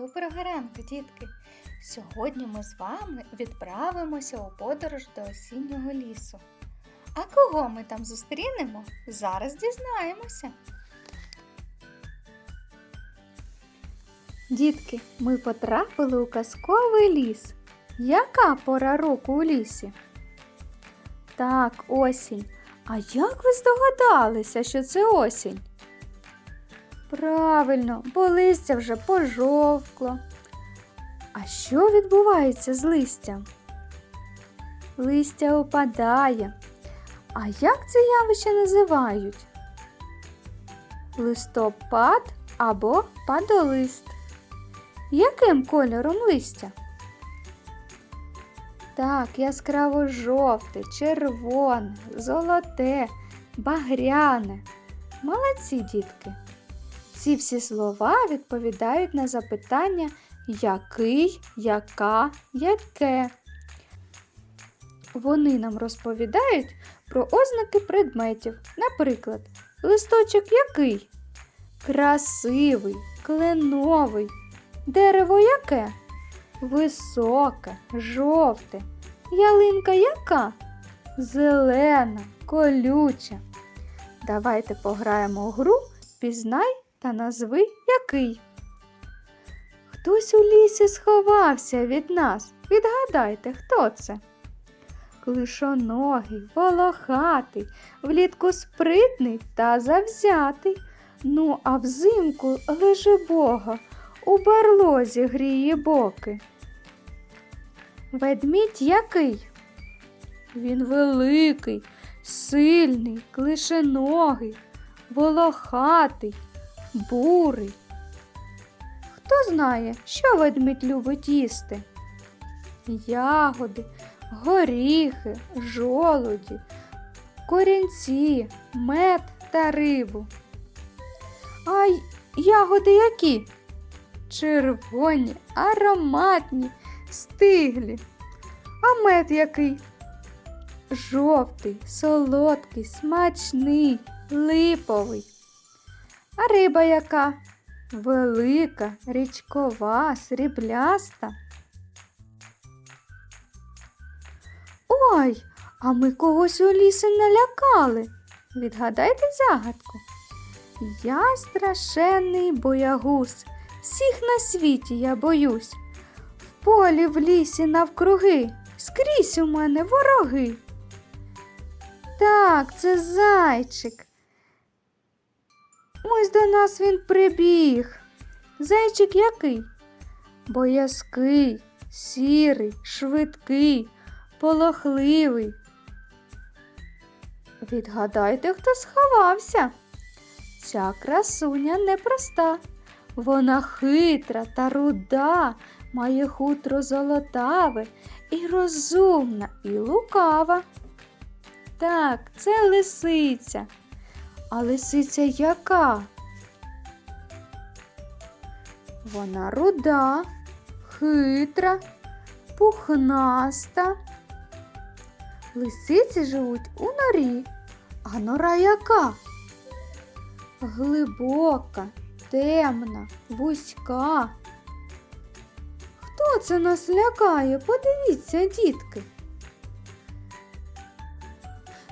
Доброго ранку, дітки! Сьогодні ми з вами відправимося у подорож до осіннього лісу. А кого ми там зустрінемо? Зараз дізнаємося. Дітки, ми потрапили у казковий ліс. Яка пора року у лісі? Так, осінь. А як ви здогадалися, що це осінь? Правильно, бо листя вже пожовкло. А що відбувається з листям? Листя опадає. А як це явище називають? Листопад або падолист. Яким кольором листя? Так, яскраво жовте, червоне, золоте, багряне. Молодці, дітки! Ці всі слова відповідають на запитання який, яка, яке. Вони нам розповідають про ознаки предметів. Наприклад, листочок який? Красивий, кленовий. Дерево яке? Високе, жовте. Ялинка яка? Зелена, колюча. Давайте пограємо у гру Пізнай та назви який. Хтось у лісі сховався від нас. Відгадайте, хто це? Клишоногий, волохатий, влітку спритний та завзятий. Ну, а взимку лежи Бога, у барлозі гріє боки. Ведмідь який? Він великий, сильний, клишеногий, волохатий, бурий. Хто знає, що ведмідь любить їсти? Ягоди, горіхи, жолуді, корінці, мед та рибу. А ягоди які? Червоні, ароматні, стиглі. А мед який? Жовтий, солодкий, смачний, липовий. А риба яка? Велика, річкова, срібляста. Ой, а ми когось у лісі налякали. Відгадайте загадку. Я страшенний боягуз, всіх на світі я боюсь. В полі в лісі навкруги, скрізь у мене вороги. Так, це зайчик. Ось до нас він прибіг. Зайчик який? Боязкий, сірий, швидкий, полохливий. Відгадайте, хто сховався. Ця красуня непроста. Вона хитра та руда, має хутро золотаве і розумна, і лукава. Так, це лисиця. А лисиця яка? Вона руда, хитра, пухнаста. Лисиці живуть у норі, а нора яка? Глибока, темна, вузька. Хто це нас лякає? Подивіться, дітки.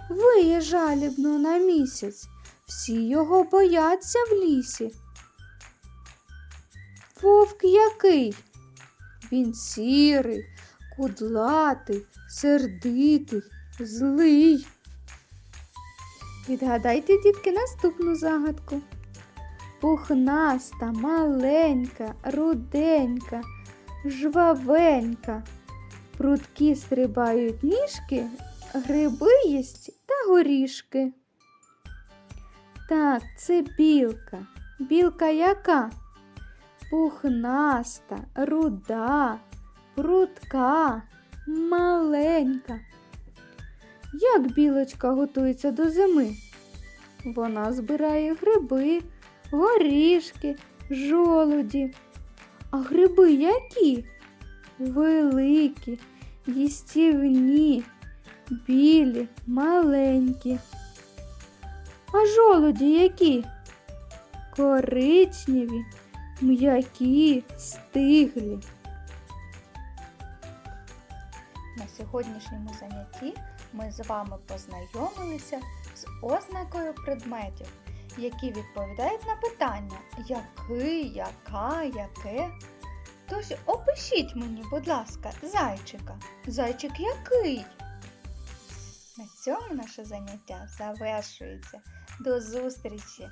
Виє жалібно на місяць, всі його бояться в лісі. Вовк який? Він сірий, кудлатий, сердитий, злий. Відгадайте, дітки, наступну загадку. Пухнаста, маленька, руденька, жвавенька. Прудкі стрибають ніжки, гриби їсть та горішки. Так, це білка. Білка яка? Пухнаста, руда, прудка, маленька. Як білочка готується до зими? Вона збирає гриби, горішки, жолуді. А гриби які? Великі, їстівні, білі, маленькі. А жолуді які? Коричневі, м'які, стиглі. На сьогоднішньому занятті ми з вами познайомилися з ознакою предметів, які відповідають на питання який, яка, яке. Тож опишіть мені, будь ласка, зайчика. Зайчик який? На цьому наше заняття завершується. До зустрічі!